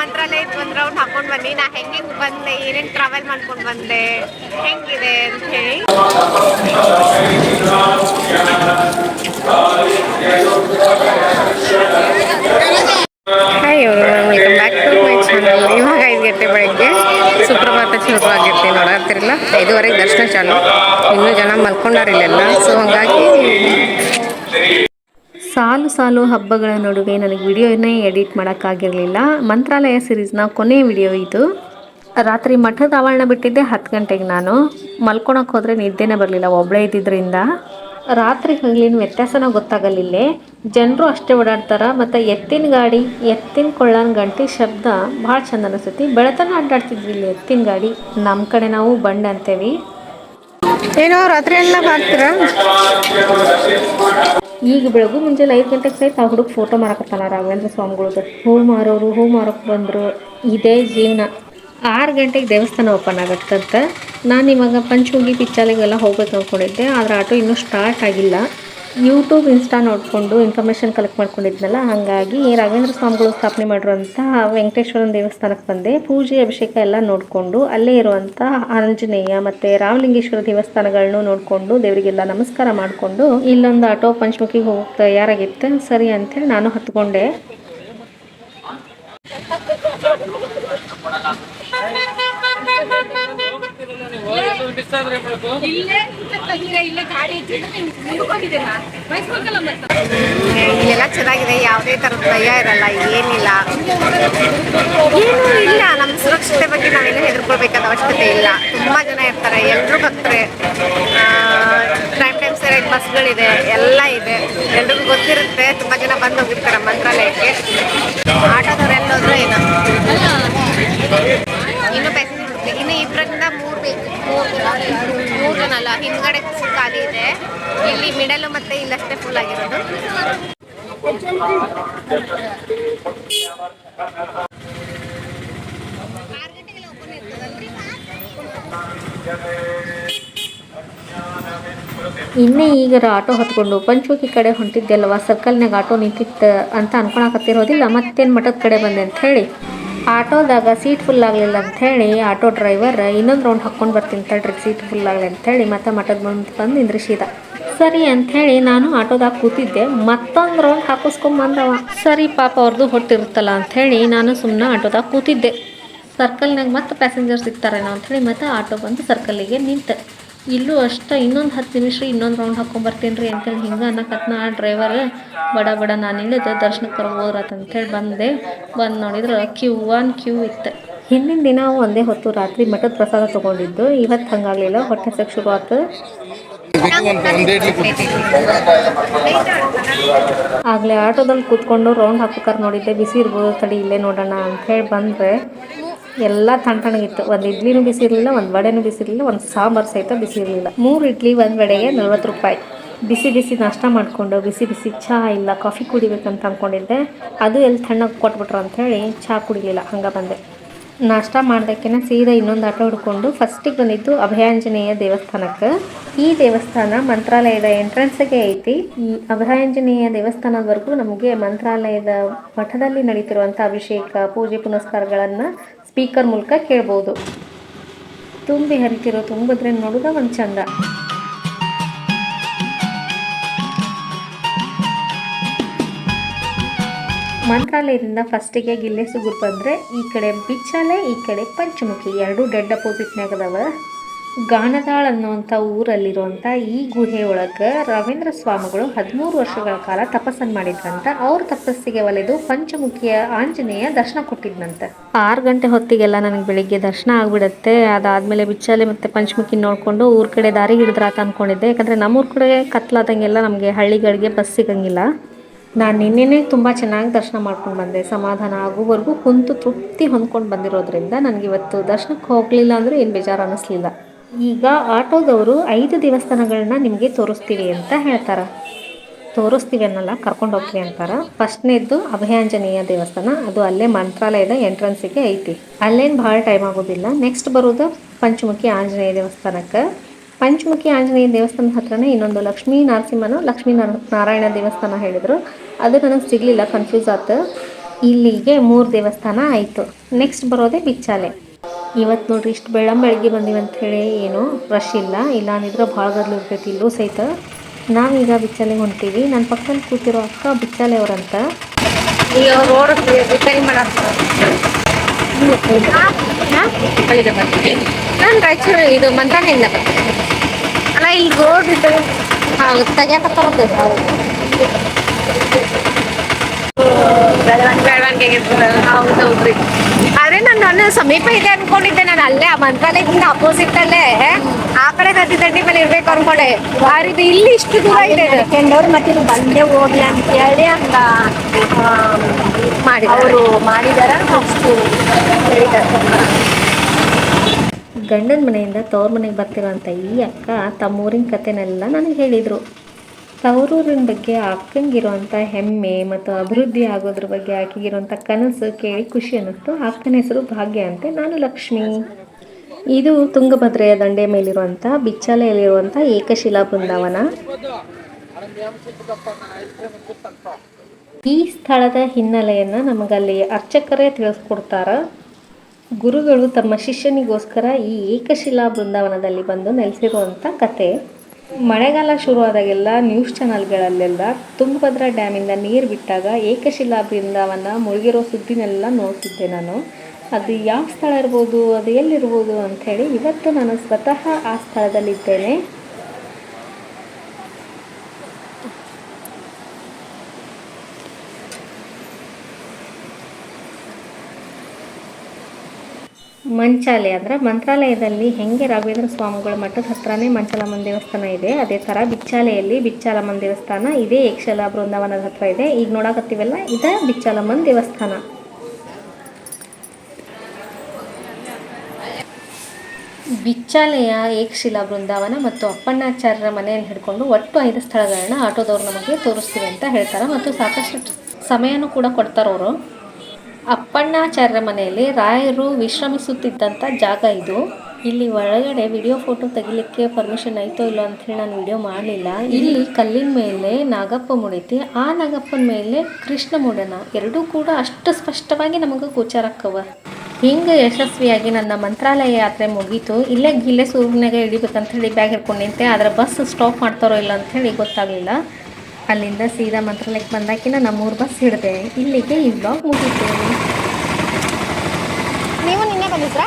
ಮಂತ್ರಾಲಯಕ್ಕೆ ಬಂದ್ರೆ ರೌಂಡ್ ಹಾಕೊಂಡು ಬನ್ನಿ ನಾ ಹೆಂಗ್ ಬಂದೆ, ಏನೇನ್ ಟ್ರಾವೆಲ್ ಮಾಡ್ಕೊಂಡು ಬಂದೆ, ಹೆಂಗಿದೆ ಅಂತ ಹೇಳಿ. Welcome back to my channel ಇವಾಗ ಐದು ಗಂಟೆ ಬೆಳಗ್ಗೆ. ಸುಪ್ರಭಾತ ಶುರುವಾಗಿರ್ತಿ ನೋಡತ್ತಿರಲ್ಲ ಐದುವರೆಗೆ ದರ್ಶನ ಚಾಲು. ಇನ್ನೂ ಜನ ಮಲ್ಕೊಂಡಾರಿಲ್ಲೆಲ್ಲ. ಸೊ ಹಂಗಾಗಿ ಸಾಲು ಸಾಲು ಹಬ್ಬಗಳ ನಡುವೆ ನನಗೆ ವಿಡಿಯೋನೇ ಎಡಿಟ್ ಮಾಡೋಕ್ಕಾಗಿರಲಿಲ್ಲ. ಮಂತ್ರಾಲಯ ಸಿರೀಸ್ನ ಕೊನೆ ವಿಡಿಯೋ ಇದು. ರಾತ್ರಿ ಮಠದ ಆವರಣ ಬಿಟ್ಟಿದ್ದೆ ಹತ್ತು ಗಂಟೆಗೆ ನಾನು. ಮಲ್ಕೊಳಕ್ಕೆ ಹೋದರೆ ನಿದ್ದೆನೇ ಬರಲಿಲ್ಲ ಒಬ್ಬಳೇ ಇದ್ದಿದ್ದರಿಂದ ರಾತ್ರಿ ಹಗಲಿನ ವ್ಯತ್ಯಾಸನ ಗೊತ್ತಾಗಲಿಲ್ಲ. ಜನರು ಅಷ್ಟೇ ಓಡಾಡ್ತಾರೆ, ಮತ್ತು ಎತ್ತಿನ ಗಾಡಿ, ಎತ್ತಿನ ಕೊಳ್ಳನ ಗಂಟೆ ಶಬ್ದ ಭಾಳ ಚಂದ ಅನಿಸ್ತೈತಿ. ಬೆಳತನ ಅಡ್ಡಾಡ್ತಿದ್ವಿ ಇಲ್ಲಿ ಎತ್ತಿನ ಗಾಡಿ. ನಮ್ಮ ಕಡೆ ನಾವು ಬಂಡ್ ಅಂತೇವಿ. ಏನೋ ರಾತ್ರಿ ಎಲ್ಲ ಮಾಡ್ತೀರಾ? ಈಗ ಬೆಳಗು ಮುಂಜಾನೆ ಐದು ಗಂಟೆಗೆ ಸಹಿತ ಆ ಹುಡುಗ ಫೋಟೋ ಮಾರಕತ್ತಾನ ರಾಘವೇಂದ್ರ ಸ್ವಾಮಿಗಳದ್ದು ಹೂ ಮಾರೋರು, ಹೂ ಮಾರೋಕೆ ಬಂದರು, ಇದೇ ಜೀವನ. ಆರು ಗಂಟೆಗೆ ದೇವಸ್ಥಾನ ಓಪನ್ ಆಗತ್ತಂತ ನಾನು ಇವಾಗ ಪಂಚೋಗಿ ಪಿಚ್ಚಾಲಿಗೆಲ್ಲ ಹೋಗ್ಬೇಕು ಅಂದ್ಕೊಂಡಿದ್ದೆ ಆದರೆ ಆಟೋ ಇನ್ನೂ ಸ್ಟಾರ್ಟ್ ಆಗಿಲ್ಲ. ಯೂಟ್ಯೂಬ್ ಇನ್ಸ್ಟಾ ನೋಡಿಕೊಂಡು ಇನ್ಫಾರ್ಮೇಷನ್ ಕಲೆಕ್ಟ್ ಮಾಡ್ಕೊಂಡಿದ್ನಲ್ಲ, ಹಾಗಾಗಿ ರಾಘವೇಂದ್ರ ಸ್ವಾಮಿಗಳು ಸ್ಥಾಪನೆ ಮಾಡಿರುವಂಥ ವೆಂಕಟೇಶ್ವರನ ದೇವಸ್ಥಾನಕ್ಕೆ ಬಂದೆ. ಪೂಜೆ, ಅಭಿಷೇಕ ಎಲ್ಲ ನೋಡಿಕೊಂಡು ಅಲ್ಲೇ ಇರುವಂಥ ಆಂಜನೇಯ ಮತ್ತು ರಾಮಲಿಂಗೇಶ್ವರ ದೇವಸ್ಥಾನಗಳನ್ನು ನೋಡಿಕೊಂಡು ದೇವರಿಗೆಲ್ಲ ನಮಸ್ಕಾರ ಮಾಡಿಕೊಂಡು ಇಲ್ಲೊಂದು ಆಟೋ ಪಂಚಮುಖಿಗೆ ಹೋಗಿ ತಯಾರಾಗಿತ್ತು. ಸರಿ ಅಂತೇಳಿ ನಾನು ಹತ್ಕೊಂಡೆ. ಇಲ್ಲೆಲ್ಲ ಚೆನ್ನಾಗಿದೆ ಯಾವುದೇ ಥರದ ಭಯ ಇರಲ್ಲ ಏನಿಲ್ಲ. ಏನೂ ಇಲ್ಲ ನಮ್ಮ ಸುರಕ್ಷತೆ ಬಗ್ಗೆ ನಾವೆಲ್ಲ ಹೆದರ್ಕೊಳ್ಬೇಕಾದ ಅವಶ್ಯಕತೆ ಇಲ್ಲ. ತುಂಬ ಜನ ಇರ್ತಾರೆ ಎಲ್ಲರೂ ಬರ್ತಾರೆ. ಟೈಮ್ ಟೈಮ್ ಸರಿಯಾಗಿ ಬಸ್ಗಳಿದೆ ಎಲ್ಲ ಇದೆ. ಎಲ್ರಿಗೂ ಗೊತ್ತಿರುತ್ತೆ ತುಂಬ ಜನ ಬಂದು ಹೋಗಿರ್ತಾರೆ ಮಂತ್ರಾಲಯಕ್ಕೆ. ಆಟೋದವ್ರು ಎಲ್ಲೋದ್ರು ಏನೋ. ಇನ್ನು ಪ್ಯಾಸೆಂಜರ್ ಇನ್ನು ಇಬ್ಬರಿಂದ ಮೂರು ಬೇಕು. ಮೂರು ಮೂರು ಜನ ಅಲ್ಲ ಹಿಂದ್ಗಡೆ ಖಾಲಿ ಇದೆ. ಇಲ್ಲಿ ಮಿಡಲ್ ಮತ್ತೆ ಇಲ್ಲಷ್ಟೇ ಫುಲ್ ಆಗಿರೋದು. ಇನ್ನೇ ಈಗ ಆಟೋ ಹತ್ಕೊಂಡು ಪಂಚೋಕಿ ಕಡೆ ಹೊಂಟಿದ್ದೆಲ್ವ ಸರ್ಕಲ್ನಾಗ ಆಟೋ ನಿಂತಿತ್ತು ಅಂತ ಅನ್ಕೊಳಕತ್ತಿರೋದಿಲ್ಲ ಮತ್ತೇನು ಮಠದ ಕಡೆ ಬಂದೆ ಅಂತ ಹೇಳಿ. ಆಟೋದಾಗ ಸೀಟ್ ಫುಲ್ ಆಗಲಿಲ್ಲ ಅಂತ ಹೇಳಿ ಆಟೋ ಡ್ರೈವರ್ ಇನ್ನೊಂದು ರೌಂಡ್ ಹಾಕ್ಕೊಂಡು ಬರ್ತೀನಿ ತಡ್ರಿ, ಸೀಟ್ ಫುಲ್ ಆಗಲಿ ಅಂತ ಹೇಳಿ ಮತ್ತೆ ಮಠದ ಬಂದು ಬಂದು ನಿಂದ್ರಿಸಿದ ಸರಿ ಅಂಥೇಳಿ ನಾನು ಆಟೋದಾಗ ಕೂತಿದ್ದೆ, ಮತ್ತೊಂದು ರೌಂಡ್ ಹಾಕಿಸ್ಕೊಂಬಂದವ. ಸರಿ ಪಾಪ ಅವ್ರದ್ದು ಹೊಟ್ಟಿರುತ್ತಲ್ಲ ಅಂಥೇಳಿ ನಾನು ಸುಮ್ಮನೆ ಆಟೋದಾಗ ಕೂತಿದ್ದೆ. ಸರ್ಕಲ್ನಾಗ ಮತ್ತೆ ಪ್ಯಾಸೆಂಜರ್ ಸಿಗ್ತಾರೇನೋ ಅಂಥೇಳಿ ಮತ್ತೆ ಆಟೋ ಬಂದು ಸರ್ಕಲ್ಲಿಗೆ ನಿಂತೆ. ಇಲ್ಲೂ ಅಷ್ಟೇ, ಇನ್ನೊಂದು ಹತ್ತು ನಿಮಿಷ ಇನ್ನೊಂದು ರೌಂಡ್ ಹಾಕೊಂಬರ್ತೀನಿ ರೀ ಅಂತೇಳಿ ಹಿಂಗೆ ಅನ್ನಕತ್ನ ಆ ಡ್ರೈವರ್ ಬಡ ಬಡ, ನಾನು ಇಲ್ಲದ ದರ್ಶನಕ್ಕೆ ಕರ್ಬೋದ್ರತ ಅಂತೇಳಿ ಬಂದೆ. ಬಂದು ನೋಡಿದ್ರೆ ಕ್ಯೂ ಒನ್ ಕ್ಯೂ ಇತ್ತು. ಹಿಂದಿನ ದಿನ ಒಂದೇ ಹೊತ್ತು ರಾತ್ರಿ ಮಠದ ಪ್ರಸಾದ ತೊಗೊಂಡಿದ್ದು. ಇವತ್ತು ಹಂಗಾಗಲಿಲ್ಲ, ಹೊಟ್ಟೆ ಸಕ್ ಶುರು ಆಯ್ತು ಆಗಲೇ ಆಟೋದಲ್ಲಿ ಕೂತ್ಕೊಂಡು ರೌಂಡ್ ಹಾಕೋಕಾರ ನೋಡಿದ್ದೆ, ಬಿಸಿ ಇರ್ಬೋದು ತಡಿ ಇಲ್ಲೇ ನೋಡೋಣ ಅಂತ ಹೇಳಿ ಬಂದರೆ ಎಲ್ಲ ತಣ್ಣ ತಣ್ಣಗಿತ್ತು ಒಂದು ಇಡ್ಲಿನೂ ಬಿಸಿ ಇರಲಿಲ್ಲ ಒಂದು ವಡೆನೂ ಬಿಸಿ ಇರಲಿಲ್ಲ ಒಂದು ಸಾಂಬಾರು ಸಹಿತ ಬಿಸಿ ಇರಲಿಲ್ಲ ಮೂರು ಇಡ್ಲಿ, ಒಂದು ವಡೆಗೆ ನಲ್ವತ್ತು ರೂಪಾಯಿ. ಬಿಸಿ ಬಿಸಿ ನಾಷ್ಟ ಮಾಡಿಕೊಂಡು, ಬಿಸಿ ಬಿಸಿ ಚಹಾ ಇಲ್ಲ, ಕಾಫಿ ಕುಡಿಬೇಕಂತ ಅಂದ್ಕೊಂಡಿದ್ದೆ ಅದು ಎಲ್ಲಿ ತಣ್ಣಗೆ ಕೊಟ್ಬಿಟ್ರು ಅಂಥೇಳಿ ಚಹಾ ಕುಡಿಲಿಲ್ಲ, ಹಂಗೆ ಬಂದೆ. ನಾಷ್ಟ ಮಾಡ್ದಕ್ಕೆನ ಸೀದಾ ಇನ್ನೊಂದು ಆಟೋ ಹಿಡ್ಕೊಂಡು ಫಸ್ಟಿಗೆ ಬಂದಿದ್ದು ಅಭಯಾಂಜನೇಯ ದೇವಸ್ಥಾನಕ್ಕೆ. ಈ ದೇವಸ್ಥಾನ ಮಂತ್ರಾಲಯದ ಎಂಟ್ರೆನ್ಸ್ಗೆ ಐತಿ. ಈ ಅಭಯಾಂಜನೇಯ ದೇವಸ್ಥಾನದವರೆಗೂ ನಮಗೆ ಮಂತ್ರಾಲಯದ ಮಠದಲ್ಲಿ ನಡೀತಿರುವಂಥ ಅಭಿಷೇಕ, ಪೂಜೆ ಪುನಸ್ಕಾರಗಳನ್ನು ಸ್ಪೀಕರ್ ಮೂಲಕ ಕೇಳ್ಬೋದು. ತುಂಬಿ ಹರಿತಿರೋ ತುಂಬಿದ್ರೆ ನೋಡೋದ ಒಂದು ಚಂದ. ಮಂತ್ರಾಲಯದಿಂದ ಫಸ್ಟಿಗೆ ಗಿಲ್ಲೆಸುಗುರ್ ಬಂದರೆ ಈ ಕಡೆ ಬಿಚ್ಚಾಲೆ, ಈ ಕಡೆ ಪಂಚಮುಖಿ, ಎರಡು ಡೆಡ್ ಅಪೋಸಿಟ್ನಾಗದವ ಗಾಣದಾಳ್ ಅನ್ನುವಂಥ ಊರಲ್ಲಿರುವಂಥ ಈ ಗುಹೆ ಒಳಗೆ ರವೀಂದ್ರ ಸ್ವಾಮಿಗಳು ಹದಿಮೂರು ವರ್ಷಗಳ ಕಾಲ ತಪಸ್ಸನ್ನು ಮಾಡಿದ್ರಂತ. ಅವ್ರ ತಪಸ್ಸಿಗೆ ಒಲೆದು ಪಂಚಮುಖಿಯ ಆಂಜನೇಯ ದರ್ಶನ ಕೊಟ್ಟಿದ್ನಂತೆ. ಆರು ಗಂಟೆ ಹೊತ್ತಿಗೆಲ್ಲ ನನಗೆ ಬೆಳಿಗ್ಗೆ ದರ್ಶನ ಆಗ್ಬಿಡತ್ತೆ. ಅದಾದಮೇಲೆ ಬಿಚ್ಚಾಲೆ ಮತ್ತು ಪಂಚಮುಖಿ ನೋಡಿಕೊಂಡು ಊರ ಕಡೆ ದಾರಿ ಹಿಡಿದ್ರಾತ ಅಂದ್ಕೊಂಡಿದ್ದೆ ಯಾಕಂದರೆ ನಮ್ಮೂರ ಕಡೆ ಕತ್ಲಾದಂಗೆಲ್ಲ ನಮಗೆ ಹಳ್ಳಿಗಳಿಗೆ ಬಸ್ ಸಿಗಂಗಿಲ್ಲ. ನಾನು ನಿನ್ನೆನೇ ತುಂಬ ಚೆನ್ನಾಗಿ ದರ್ಶನ ಮಾಡ್ಕೊಂಡು ಬಂದೆ. ಸಮಾಧಾನ ಆಗೋವರೆಗೂ ಕುಂತು ತೃಪ್ತಿ ಹೊಂದ್ಕೊಂಡು ಬಂದಿರೋದ್ರಿಂದ ನನಗಿವತ್ತು ದರ್ಶನಕ್ಕೆ ಹೋಗಲಿಲ್ಲ ಅಂದರೆ ಏನು ಬೇಜಾರು ಅನ್ನಿಸ್ಲಿಲ್ಲ ಈಗ ಆಟೋದವರು ಐದು ದೇವಸ್ಥಾನಗಳನ್ನ ನಿಮಗೆ ತೋರಿಸ್ತೀವಿ ಅಂತ ಹೇಳ್ತಾರೆ. ತೋರಿಸ್ತೀವಿ ಅನ್ನಲ್ಲ, ಕರ್ಕೊಂಡು ಹೋಗ್ತೀವಿ ಅಂತಾರೆ. ಫಸ್ಟ್ನೇದ್ದು ಅಭಯಾಂಜನೇಯ ದೇವಸ್ಥಾನ, ಅದು ಅಲ್ಲೇ ಮಂತ್ರಾಲಯದ ಎಂಟ್ರೆನ್ಸಿಗೆ ಐತಿ. ಅಲ್ಲೇನು ಭಾಳ ಟೈಮ್ ಆಗೋದಿಲ್ಲ. ನೆಕ್ಸ್ಟ್ ಬರೋದು ಪಂಚಮುಖಿ ಆಂಜನೇಯ ದೇವಸ್ಥಾನಕ್ಕೆ. ಪಂಚಮುಖಿ ಆಂಜನೇಯ ದೇವಸ್ಥಾನದ ಹತ್ರನೇ ಇನ್ನೊಂದು ಲಕ್ಷ್ಮೀ ನರಸಿಂಹನ ಲಕ್ಷ್ಮೀ ನರ, ನಾರಾಯಣ ದೇವಸ್ಥಾನ ಹೇಳಿದರು. ಅದು ನನಗೆ ಸಿಗಲಿಲ್ಲ ಕನ್ಫ್ಯೂಸ್ ಆಯ್ತು ಇಲ್ಲಿಗೆ ಮೂರು ದೇವಸ್ಥಾನ ಆಯಿತು. ನೆಕ್ಸ್ಟ್ ಬರೋದೇ ಬಿಚ್ಚಾಲೆ. ಇವತ್ತು ನೋಡ್ರಿ ಇಷ್ಟು ಬೆಳ್ಳಂ ಬೆಳಗ್ಗೆ ಬಂದೀವಿ ಹೇಳಿ ಏನು ರಶ್ ಇಲ್ಲ. ಇಲ್ಲ ಅಂದಿದ್ರೆ ಭಾಳ ಗದ್ಲು ಇರ್ತೈತಿ ಇಲ್ಲೂ ಸಹಿತ. ನಾವೀಗ ಬಿಚ್ಚಾಲೆಗೆ ಹೊಂಟೀವಿ ನನ್ನ ಪಕ್ಕದಲ್ಲಿ ಕೂತಿರೋ ಅಕ್ಕ ಬಿಚ್ಚಾಲೆ ಅವರಂತ. ರಾಯಚೂರು ಇದು ಅಲ್ಲ, ಇಲ್ಲಿ ರೋಡ್ ಇದು. ತೆಗಿಯಕತ್ತಾರ ಹೌದೌದ್ರಿ ಆದ್ರೆ ನಾನು ನನ್ನ ಸಮೀಪ ಇದೆ ಅನ್ಕೊಂಡಿದ್ದೆ. ನಾನು ಅಲ್ಲೇ ಆ ಮಂತ್ರಾಲಯದಿಂದ ಅಪೋಸಿಟ್ ಅಲ್ಲೇ ಆ ಕಡೆ ನದಿ ದಂಡಿ ಮೇಲೆ ಇರ್ಬೇಕು ಅನ್ಕೊಂಡೆ. ಆದ್ರೆ ಇದು ಇಲ್ಲಿ ಇಷ್ಟು ದೂರ ಇದೆ ಕೆಂಡವ್ರು ಮತ್ತೆ ಇದು ಬಂದೇ ಹೋಗ್ಲಿ ಅಂತ ಹೇಳಿ ಹಂಗ ಮಾಡಿ ಅವರು ಮಾಡಿದಾರ ಅಷ್ಟು ಗಂಡನ ಮನೆಯಿಂದ ತವ್ರ ಮನೆಗೆ ಬರ್ತಿರೋ ಅಂತ ಈ ಅಕ್ಕ ತಮ್ಮೂರಿನ ಕಥೆನೆಲ್ಲ ನನಗೆ ಹೇಳಿದರು. ತವರೂರಿನ ಬಗ್ಗೆ ಅಕ್ಕಂಗಿರೋಂಥ ಹೆಮ್ಮೆ ಮತ್ತು ಅಭಿವೃದ್ಧಿ ಆಗೋದ್ರ ಬಗ್ಗೆ ಆಕೆಗಿರೋಂಥ ಕನಸು ಕೇಳಿ ಖುಷಿ ಅನ್ನಿಸ್ತು. ಅಕ್ಕನ ಹೆಸರು ಭಾಗ್ಯ ಅಂತೆ. ನಾನು ಲಕ್ಷ್ಮಿ. ಇದು ತುಂಗಭದ್ರೆಯ ದಂಡೆ ಮೇಲಿರುವಂಥ ಬಿಚ್ಚಲೆಯಲ್ಲಿರುವಂಥ ಏಕಶಿಲಾ ಬೃಂದಾವನ. ಈ ಸ್ಥಳದ ಹಿನ್ನೆಲೆಯನ್ನು ನಮಗಲ್ಲಿ ಅರ್ಚಕರೇ ತಿಳಿಸ್ಕೊಡ್ತಾರೆ. ಗುರುಗಳು ತಮ್ಮ ಶಿಷ್ಯನಿಗೋಸ್ಕರ ಈ ಏಕಶಿಲಾ ಬೃಂದಾವನದಲ್ಲಿ ಬಂದು ನೆಲೆಸಿರುವಂಥ ಕತೆ. ಮಳೆಗಾಲ ಶುರುವಾದಾಗೆಲ್ಲ ನ್ಯೂಸ್ ಚಾನಲ್ಗಳಲ್ಲೆಲ್ಲ ತುಂಗಭದ್ರಾ ಡ್ಯಾಮಿಂದ ನೀರು ಬಿಟ್ಟಾಗ ಏಕಶಿಲಾ ಬೃಂದಾವನ ಮುಳುಗಿರೋ ಸುದ್ದಿನೆಲ್ಲ ನೋಡ್ತಿದ್ದೆ ನಾನು. ಅದು ಯಾವ ಸ್ಥಳ ಇರ್ಬೋದು, ಅದು ಎಲ್ಲಿರ್ಬೋದು ಅಂಥೇಳಿ ಇವತ್ತು ನಾನು ಸ್ವತಃ ಆ ಸ್ಥಳದಲ್ಲಿದ್ದೇನೆ. ಮಂಚಾಲೆ ಅಂದ್ರೆ ಮಂತ್ರಾಲಯದಲ್ಲಿ ಹೆಂಗೆ ರಾಘವೇಂದ್ರ ಸ್ವಾಮಿಗಳ ಮಠದ ಹತ್ರನೇ ಮಂಚಾಲಮ್ಮನ ದೇವಸ್ಥಾನ ಇದೆ, ಅದೇ ಥರ ಬಿಚ್ಚಾಲೆಯಲ್ಲಿ ಬಿಚ್ಚಾಲಮ್ಮನ ದೇವಸ್ಥಾನ ಇದೇ ಯಕ್ಷಲ ಬೃಂದಾವನದ ಹತ್ರ ಇದೆ. ಈಗ ನೋಡಕತ್ತೀವಲ್ಲ, ಇದೇ ಬಿಚ್ಚಾಲಮ್ಮನ ದೇವಸ್ಥಾನ. ಬಿಚ್ಚಾಲೆಯ, ಏಕಶಿಲಾ ಬೃಂದಾವನ ಮತ್ತು ಅಪ್ಪಣ್ಣಾಚಾರ್ಯರ ಮನೆಯನ್ನು ಹಿಡ್ಕೊಂಡು ಒಟ್ಟು ಐದು ಸ್ಥಳಗಳನ್ನ ಆಟೋದವ್ರು ನಮಗೆ ತೋರಿಸ್ತೀವಿ ಅಂತ ಹೇಳ್ತಾರೆ. ಮತ್ತು ಸಾಕಷ್ಟು ಸಮಯನೂ ಕೂಡ ಕೊಡ್ತಾರವರು. ಅಪ್ಪಣ್ಣಾಚಾರ್ಯರ ಮನೆಯಲ್ಲಿ ರಾಯರು ವಿಶ್ರಮಿಸುತ್ತಿದ್ದಂಥ ಜಾಗ ಇದು. ಇಲ್ಲಿ ಒಳಗಡೆ ವಿಡಿಯೋ ಫೋಟೋ ತೆಗಿಲಿಕ್ಕೆ ಪರ್ಮಿಷನ್ ಐತೋ ಇಲ್ಲೋ ಅಂತ ಹೇಳಿ ನಾನು ವಿಡಿಯೋ ಮಾಡಲಿಲ್ಲ. ಇಲ್ಲಿ ಕಲ್ಲಿನ ಮೇಲೆ ನಾಗಪ್ಪ ಮುಡಿತಿ. ಆ ನಾಗಪ್ಪನ ಮೇಲೆ ಕೃಷ್ಣ ಮೂಡನ ಎರಡೂ ಕೂಡ ಅಷ್ಟು ಸ್ಪಷ್ಟವಾಗಿ ನಮಗೆ ಗೋಚಾರಕ್ಕವ ಹಿಂಗೆ ಯಶಸ್ವಿಯಾಗಿ ನನ್ನ ಮಂತ್ರಾಲಯ ಯಾತ್ರೆ ಮುಗೀತು. ಇಲ್ಲೇ ಗಿಲ್ಲೆ ಸೂರ್ಯನಾಗ ಇಳಿಬೇಕಂತ ಹೇಳಿ ಬ್ಯಾಗ್ ಹಿಡ್ಕೊಂಡು ನಿಂತೆ. ಆದರೆ ಬಸ್ ಸ್ಟಾಪ್ ಮಾಡ್ತಾರೋ ಇಲ್ಲ ಅಂತ ಹೇಳಿ ಗೊತ್ತಾಗಲಿಲ್ಲ. ಅಲ್ಲಿಂದ ಸೀದಾ ಮಂತ್ರಾಲಯಕ್ಕೆ ಬಂದಾಕಿನ ನಮ್ಮೂರು ಬಸ್ ಹಿಡಿದೆ. ಇಲ್ಲಿಗೆ ಈ ಬ್ಲಾಗ್ ಮುಗೀತು. ನೀವು ನಿನ್ನೆ ಬಂದಿದ್ರಾ